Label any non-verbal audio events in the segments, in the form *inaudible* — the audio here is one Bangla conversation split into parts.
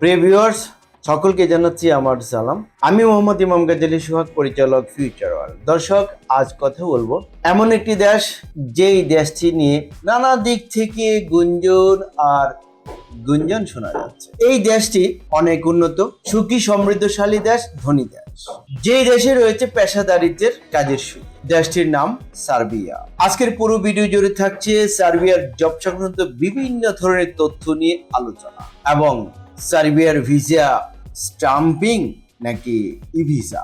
প্রিভিউয়ার্স সকলকে জানাচ্ছি আমার সালাম। আমি মোহাম্মদ ইমাম গাজালি সুহাগ, পরিচালক ফিউচার ওয়ার্ল্ড দর্শক, আজ কথা বলব এমন একটি দেশ, যেই দেশটি নিয়ে নানা দিক থেকে গুঞ্জন আর গুঞ্জন শোনা যাচ্ছে। এই দেশটি অনেক উন্নত, সুখী, সমৃদ্ধশালী দেশ, ধনী দেশ। যেই দেশে রয়েছে পেশাদারিত্বের কাজের সুখ দেশটির নাম সার্বিয়া। আজকের পুরো ভিডিও জুড়ে থাকছে সার্বিয়ার জব সংক্রান্ত বিভিন্ন ধরনের তথ্য নিয়ে আলোচনা এবং সার্বিয়ার ভিসা স্টাম্পিং নাকি ই ভিসা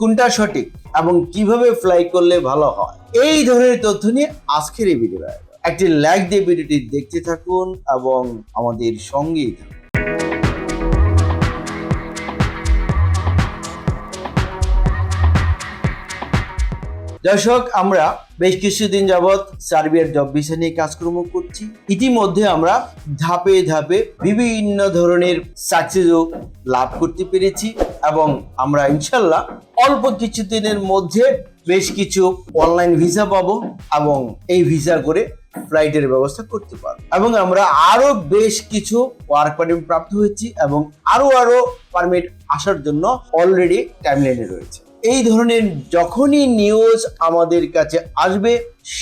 কোনটা সঠিক এবং কীভাবে ফ্লাই করলে ভালো হয়? এই ধরনের তথ্য নিয়ে আজকের এই ভিডিও একটি লাইক দিয়ে ভিডিওটি দেখতে থাকুন এবং আমাদের সঙ্গেই থাকুন। দর্শক, আমরা বেশ কিছুদিন যাবৎ সার্বিয়ার জব ভিসা নিয়ে কাজকর্ম করছি। ইতিমধ্যে আমরা ধাপে ধাপে বিভিন্ন ধরনের সাকসেসও লাভ করতে পেরেছি এবং আমরা ইনশাল্লাহ অল্প কিছুদিনের মধ্যে বেশ কিছু অনলাইন ভিসা পাবো এবং এই ভিসা করে ফ্লাইটের ব্যবস্থা করতে পারব। এবং আমরা আরও বেশ কিছু ওয়ার্ক পারমিট প্রাপ্ত হয়েছি এবং আরও আরও পারমিট আসার জন্য অলরেডি টাইমলাইনে রয়েছে। এই ধরনের যখনই নিউজ আমাদের কাছে আসবে,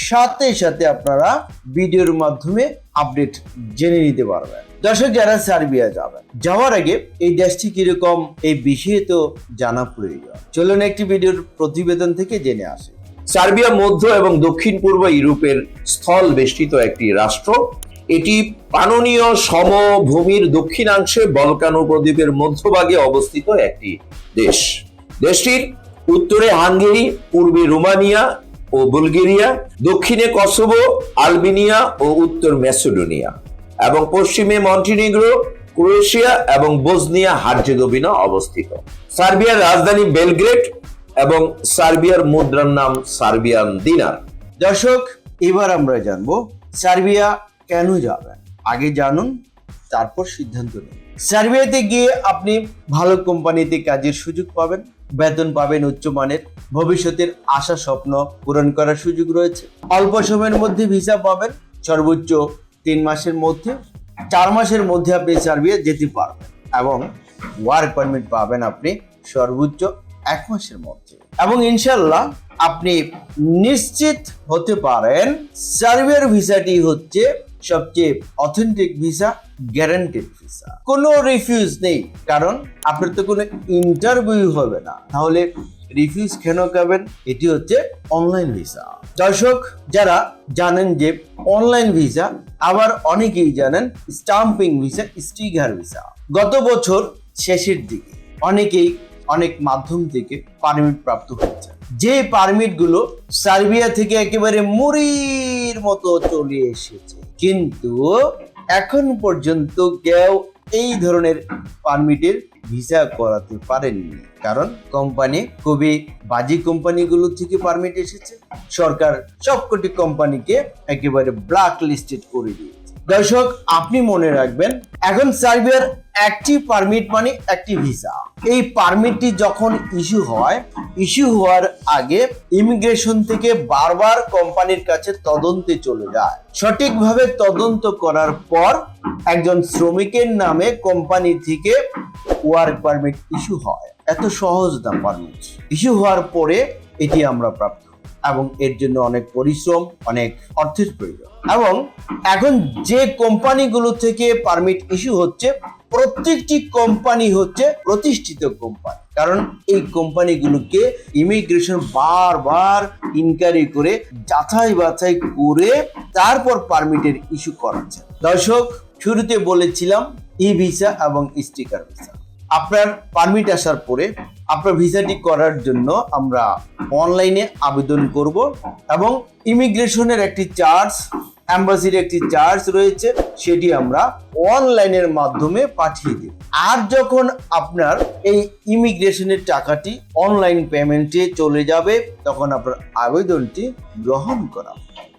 সাথে সাথে আপনারা ভিডিওর মাধ্যমে আপডেট জেনে নিতে পারবেন। দর্শক, যারা সার্বিয়া যাবেন, যাওয়ার আগে এই দেশটি কীরকম, এই বিষয়ে তো জানা প্রয়োজন। চলুন একটি ভিডিওর প্রতিবেদন থেকে জেনে আসি। সার্বিয়া, মধ্য এবং দক্ষিণ পূর্ব ইউরোপের স্থল বেষ্টিত একটি রাষ্ট্র। এটি পাননীয় সমভূমির দক্ষিণাংশে বলকান উপদ্বীপের মধ্যভাগে অবস্থিত একটি দেশ। দেশটির উত্তরে হাঙ্গেরি, পূর্বে রোমানিয়া ও বুলগেরিয়া, দক্ষিণে কসোভো, আলবেনিয়া ও উত্তর ম্যাসেডোনিয়া এবং পশ্চিমে মন্টিনিগ্রো, ক্রোয়েশিয়া এবং বোসনিয়া হার্জেগোভিনা অবস্থিত। সার্বিয়ার রাজধানী বেলগ্রেড এবং সার্বিয়ার মুদ্রার নাম সার্বিয়ান দিনার। দর্শক, এবার আমরা জানব সার্বিয়া কেন যাবেন আগে জানুন, তারপর সিদ্ধান্ত নিন। সার্বিয়াতে গিয়ে আপনি ভালো কোম্পানিতে কাজের সুযোগ পাবেন। বেতন পাবেন উচ্চমানের ভবিষ্যতের আশা স্বপ্ন পূরণ করার সুযোগ রয়েছে। অল্প সময়ের মধ্যে ভিসা পাবেন। সর্বোচ্চ তিন মাসের মধ্যে, চার মাসের মধ্যে আপনি সার্বিয়া যেতে পারবেন এবং ওয়ার্ক পারমিট পাবেন আপনি সর্বোচ্চ এক মাসের মধ্যে। এবং ইনশাল্লাহ আপনি নিশ্চিত হতে পারেন সার্বিয়ার ভিসাটি হচ্ছে সবচেয়ে অথেন্টিক ভিসা গ্যারান্টেড ভিসা কোনো রিফিউজ নেই, কারণ আপনার তো কোনো ইন্টারভিউ হবে না। তাহলে রিফিউজ কেন পাবেন? এটি হচ্ছে অনলাইন ভিসা দর্শক, যারা জানেন যে অনলাইন ভিসা আবার অনেকেই জানেন স্টাম্পিং ভিসা স্টিগার ভিসা গত বছর শেষের দিকে অনেকেই অনেক মাধ্যম থেকে পারমিট প্রাপ্ত হয়েছে। যে পারমিটগুলো সার্বিয়া থেকে একেবারে মুড়ির মতো চলে এসেছে। কিন্তু এখন পর্যন্ত কেউ এই ধরনের পারমিটের ভিসা করাতে পারেননি। কারণ কোম্পানি, খুবই বাজি কোম্পানিগুলো থেকে পারমিট এসেছে। সরকার সবকটি কোম্পানিকে একেবারে ব্ল্যাক লিস্টেড করে দিয়েছে। দর্শক, আপনি মনে রাখবেন, এখন সার্বিয়ার একটি পারমিট মানে একটি ভিসা এই পারমিটটি যখন ইস্যু হয় ইস্যু হওয়ার আগে ইমিগ্রেশন থেকে বারবার কোম্পানির কাছে তদন্তে চলে যায়। সঠিকভাবে তদন্ত করার পর একজন শ্রমিকের নামে কোম্পানি থেকে ওয়ার্ক পারমিট ইস্যু হয়। এত সহজ না পারমিট ইস্যু হওয়ার পরে এটি আমরা প্রাপ্ত। এবং এর জন্য অনেক পরিশ্রম, অনেক অর্থের প্রয়োজন। এবং এখন যে কোম্পানিগুলো থেকে পারমিট ইস্যু হচ্ছে, প্রত্যেকটি কোম্পানি হচ্ছে প্রতিষ্ঠিত কোম্পানি। কারণ এই কোম্পানিগুলোকে ইমিগ্রেশন বারবার ইনকোয়ারি করে, যাচাই বাছাই করে তারপর পারমিটের ইস্যু করাচ্ছে। দর্শক, শুরুতে বলেছিলাম, ই ভিসা এবং স্টিকার ভিসা। আপনার পারমিট আসার পরে আপনার ভিসাটি করার জন্য আমরা অনলাইনে আবেদন করব এবং ইমিগ্রেশনের একটি চার্জ অ্যাম্বাসির একটি চার্জ রয়েছে, সেটি আমরা অনলাইনের মাধ্যমে পাঠিয়ে দিই আর যখন আপনার এই ইমিগ্রেশনের টাকাটি অনলাইন পেমেন্টে চলে যাবে, তখন আপনার আবেদনটি গ্রহণ করা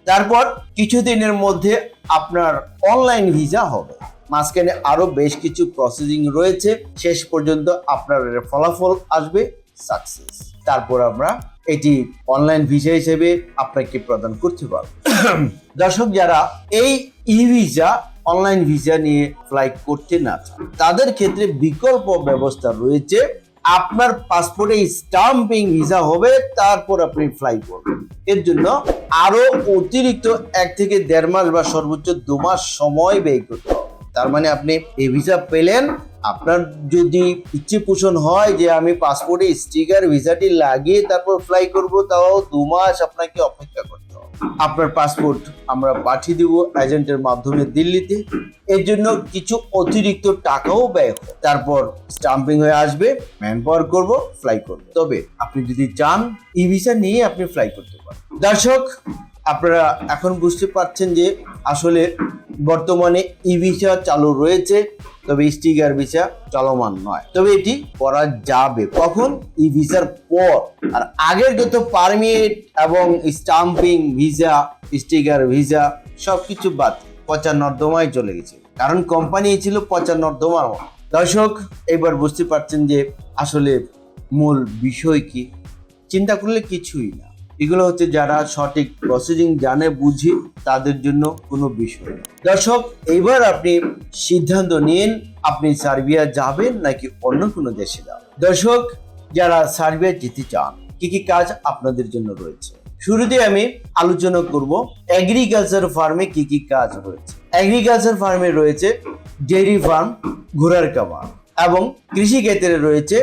তারপর কিছুদিনের মধ্যে আপনার অনলাইন ভিসা হবে। মাঝখানে আরও বেশ কিছু প্রসেসিং রয়েছে। শেষ পর্যন্ত আপনার ফলাফল আসবে সাকসেস তারপর আমরা এটি অনলাইন ভিসা হিসেবে আপনাকে প্রদান করতে পারব। *coughs* দর্শক, যারা এই ই ভিসা অনলাইন ভিসা নিয়ে ফ্লাই করতে না চান, তাদের ক্ষেত্রে বিকল্প ব্যবস্থা রয়েছে। আপনার পাসপোর্টে স্টাম্পিং ভিসা হবে, তারপর আপনি ফ্লাই করবেন। এর জন্য আরও অতিরিক্ত এক থেকে দেড় মাস বা সর্বোচ্চ দু মাস সময় ব্যয় করতে হবে। তার মানে আপনি এই ভিসা পেলেন। আপনার যদি ইচ্ছে পোষণ হয় যে আমি পাসপোর্টে স্টিকার ভিসাটি লাগিয়ে তারপর ফ্লাই করব, তাও দু মাস আপনাকে অপেক্ষা করতে হবে। আপনার পাসপোর্ট আমরা পাঠিয়ে দেবো এজেন্টের মাধ্যমে দিল্লিতে। এর জন্য কিছু অতিরিক্ত টাকাও ব্যয় হয় তারপর স্টাম্পিং হয়ে আসবে ম্যান পাওয়ার করব ফ্লাই করব। তবে আপনি যদি চান ই ভিসা নিয়ে আপনি ফ্লাই করতে পারেন। দর্শক আপনারা এখন বুঝতে পারছেন যে আসলে বর্তমানে ই ভিসা চালু রয়েছে, তবে স্টিকার ভিসা চলমান নয়। তবে এটি করা যাবে। কখন? ই ভিসার পর। আর আগের যত পারমিট এবং স্টাম্পিং ভিসা, স্টিকার ভিসা সব কিছু বাদ পচা নর্দমায় চলে গেছে। কারণ কোম্পানি ছিল পচা নর্দমার দর্শক, এবার বুঝতে পারছেন যে আসলে মূল বিষয় কি? চিন্তা করলে কিছুই না। এগুলো হচ্ছে যারা সঠিক প্রসেসিং জানে, বুঝে, তাদের জন্য কোনো বিষয় দর্শক এবার আপনি সিদ্ধান্ত নিন, আপনি সার্বিয়া যাবেন নাকি অন্য কোনো দেশে যাবেন। দর্শক, যারা সার্বিয়া যেতে চান, কি কি কাজ আপনাদের জন্য রয়েছে? শুরুতে আমি আলোচনা করব এগ্রিকালচার ফার্মে কি কি কাজ রয়েছে। এগ্রিকালচার ফার্মে রয়েছে ডেইরি ফার্ম ঘোড়ার কামার এবং কৃষি ক্ষেত্রে রয়েছে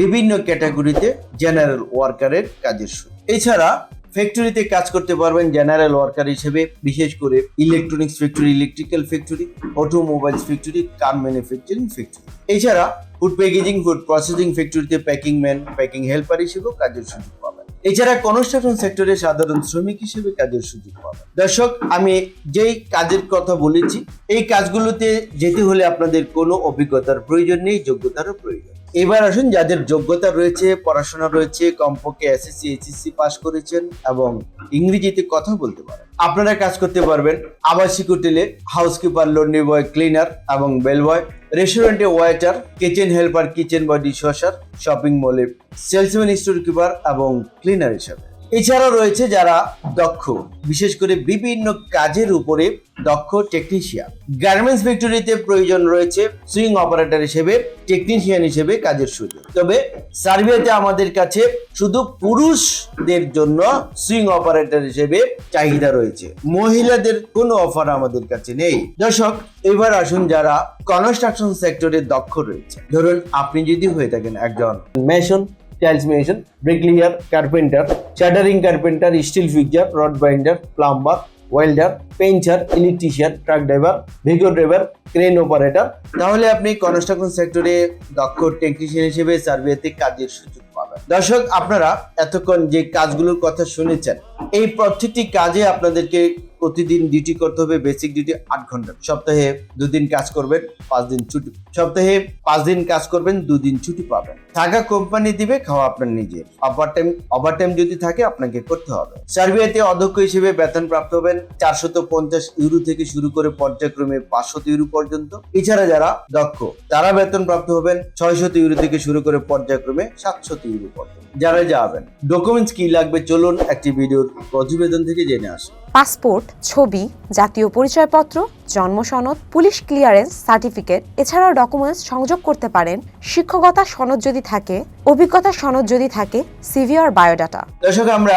বিভিন্ন ক্যাটাগরিতে জেনারেল ওয়ার্কারের কাজের সুযোগ। এছাড়া ফ্যাক্টরিতে কাজ করতে পারবেন জেনারেল ওয়ার্কার হিসেবে, বিশেষ করে electronics factory, electrical factory, automobiles factory, car manufacturing factory. এছাড়া ফুড প্যাকেজিং, ফুড প্রসেসিং ফ্যাক্টরিতে প্যাকিং ম্যান, প্যাকিং হেল্পার হিসেবেও কাজের সুযোগ পাবেন। এছাড়া কনস্ট্রাকশন সেক্টরে সাধারণ শ্রমিক হিসেবে কাজের সুযোগ পাবেন। দর্শক, আমি যেই কাজের কথা বলেছি, এই কাজগুলোতে যেতে হলে আপনাদের কোনো অভিজ্ঞতার প্রয়োজন নেই, যোগ্যতারও প্রয়োজন এবার আসুন, যাদের যোগ্যতা রয়েছে, পড়াশোনা রয়েছে, কমপক্ষে এসএসসি এইচএসসি পাশ করেছেন এবং ইংরেজিতে কথা বলতে পারেন। আপনারা কাজ করতে পারবেন আবাসিক হোটেলে হাউসকিপার লন্ড্রি বয় ক্লিনার এবং বেলবয় রেস্টুরেন্টে waiter kitchen helper kitchen boy dishwasher shopping মলে সেলসম্যান স্টোর কিপার এবং ক্লিনার হিসাবে। এছাড়াও রয়েছে যারা দক্ষ, বিশেষ করে বিভিন্ন কাজের উপরে দক্ষ টেকনিশিয়ান গার্মেন্টস ফ্যাক্টরিতে প্রয়োজন রয়েছে সুইং অপারেটর হিসেবে টেকনিশিয়ান হিসেবে কাজের সুযোগ। তবে সার্ভেতে আমাদের কাছে শুধু পুরুষদের জন্য সুইং অপারেটর হিসেবে চাহিদা রয়েছে। মহিলাদের কোনো অফার আমাদের কাছে নেই। দর্শক, এবার আসুন যারা কনস্ট্রাকশন সেক্টরে দক্ষ রয়েছে। ধরুন, আপনি যদি হয়ে থাকেন একজন mason tiles mason bricklayer carpenter shuttering carpenter steel fixer rod binder plumber welder painter electrician truck driver vehicle driver crane operator তাহলে আপনি কনস্ট্রাকশন সেক্টরে দক্ষ টেকনিশিয়ান হিসেবে সার্ভেতে কাজের সুযোগ পাবেন। দর্শক, আপনারা এতক্ষণ যে কাজগুলোর কথা শুনেছেন, এই প্রত্যেকটি কাজে আপনাদেরকে প্রতিদিন ডিউটি করতে হবে বেসিক ডিউটি আট ঘণ্টা। সপ্তাহে দুদিন কাজ করবেন পাঁচ দিন ছুটি। সপ্তাহে পাঁচ দিন কাজ করবেন, দুদিন ছুটি পাবেন। থাকা কোম্পানি দিবে, খাওয়া আপনার নিজের ওভার টাইম ওভার টাইম যদি থাকে, আপনাকে করতে হবে। সার্বিয়াতে অধ্যক্ষ হিসেবে বেতন প্রাপ্ত হবেন, চারশত পঞ্চাশ ইউরো থেকে শুরু করে পর্যায়ক্রমে পাঁচশত ইউরো পর্যন্ত। এছাড়া যারা দক্ষ, তারা বেতন প্রাপ্ত হবেন, ছয়শত ইউরো থেকে শুরু করে পর্যায়ক্রমে সাতশত ইউরো পর্যন্ত। যারা যাবেন ডকুমেন্টস কি লাগবে চলুন একটি ভিডিওর প্রতিবেদন থেকে জেনে আসি। পাসপোর্ট, ছবি, জাতীয় পরিচয়পত্র, জন্ম সনদ, পুলিশ ক্লিয়ারেন্স, সার্টিফিকেট, এছাড়াও ডকুমেন্টস সংযোগ করতে পারেন। শিক্ষকতা সনদ যদি থাকে, অভিজ্ঞতা সনদ যদি থাকে সিভি আর বায়োডাটা দর্শক, আমরা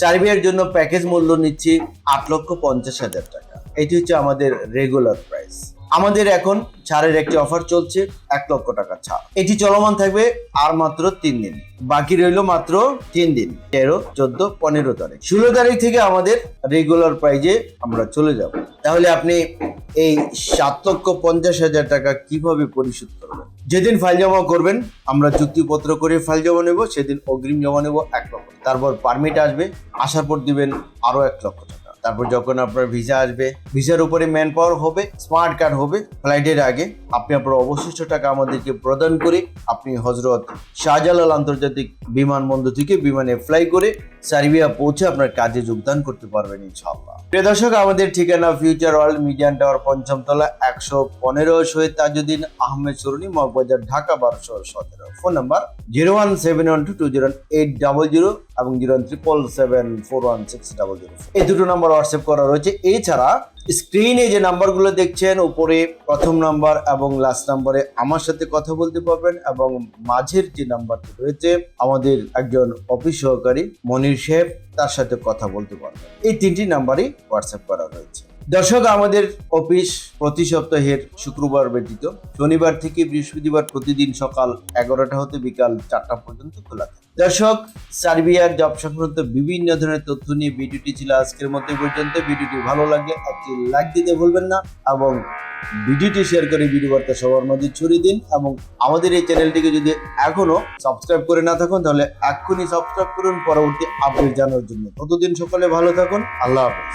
সার্ভিয়ার জন্য প্যাকেজ মূল্য নিচ্ছি আট লক্ষ পঞ্চাশ হাজার টাকা। এটি হচ্ছে আমাদের রেগুলার প্রাইস আমাদের এখন ছাড়ের একটি অফার চলছে, এক লক্ষ টাকা ছাড়। এটি চলমান থাকবে আর মাত্র তিন দিন। বাকি রইল মাত্র তিন দিন, তেরো, চোদ্দ, পনেরো তারিখ। ষোলো তারিখ থেকে আমাদের রেগুলার প্রাইজে আমরা চলে যাব। তাহলে আপনি এই সাত লক্ষ পঞ্চাশ হাজার টাকা কীভাবে পরিশোধ করবেন? যেদিন ফাইল জমা করবেন, আমরা চুক্তিপত্র করে ফাইল জমা নেব, সেদিন অগ্রিম জমা নেব এক লক্ষ। তারপর পারমিট আসবে, আসার পর দিবেন আরও এক লক্ষ টাকা। তারপর যখন আপনার ভিসা আসবে ভিসার উপরে ম্যান পাওয়ার হবে স্মার্ট কার্ড হবে ফ্লাইটের আগে আপনি আপনার অবশিষ্ট টাকা আমাদেরকে প্রদান করে আপনি হজরত শাহজালাল আন্তর্জাতিক বিমানবন্দর থেকে বিমানে ফ্লাই করে সার্বিয়া পৌঁছে আপনার কাজে যোগদান করতে পারবেন ইনশাআল্লাহ। প্রিয় দর্শক, আমাদের ঠিকানা ফিউচার ওয়ার্ল্ড মিডিয়ান টাওয়ার পঞ্চম তলা একশো পনেরো শহীদ তাজুদ্দিন আহমেদ সরুনি মগবাজার, ঢাকা বারোশো সতেরো। Phone number zero one seven one two two zero eight double zero এবং zero one triple seven four one six double zero এই দুটো নাম্বার হোয়াটসঅ্যাপ করা রয়েছে। এছাড়া স্ক্রিনে যে নাম্বারগুলো দেখছেন উপরে প্রথম নাম্বার এবং লাস্ট নাম্বারে আমার সাথে কথা বলতে পারবেন এবং মাঝের যে নাম্বারটি রয়েছে, আমাদের একজন অফিস সহকারী মনির সাহেব তার সাথে কথা বলতে পারবেন। এই তিনটি নাম্বারই হোয়াটসঅ্যাপ করা হয়েছে দর্শক, আমাদের অফিস প্রতি সপ্তাহের শুক্রবার ব্যতীত শনিবার থেকে বৃহস্পতিবার প্রতিদিন সকাল এগারোটা হতে বিকাল চারটা পর্যন্ত খোলা দর্শক, সার্বিয়ার জব সংক্রান্ত বিভিন্ন ধরনের তথ্য নিয়ে ভিডিওটি ছিল আজকের মতো পর্যন্ত। ভিডিওটি ভালো লাগলে একটি লাইক দিতে ভুলবেন না এবং ভিডিওটি শেয়ার করে ভিডিও বার্তা সবার মধ্যে ছড়িয়ে দিন এবং আমাদের এই চ্যানেলটিকে যদি এখনও সাবস্ক্রাইব করে না থাকুন, তাহলে এক্ষুনি সাবস্ক্রাইব করুন। পরবর্তী আপডেট জানার জন্য ততদিন সকলে ভালো থাকুন। আল্লাহ হাফেজ।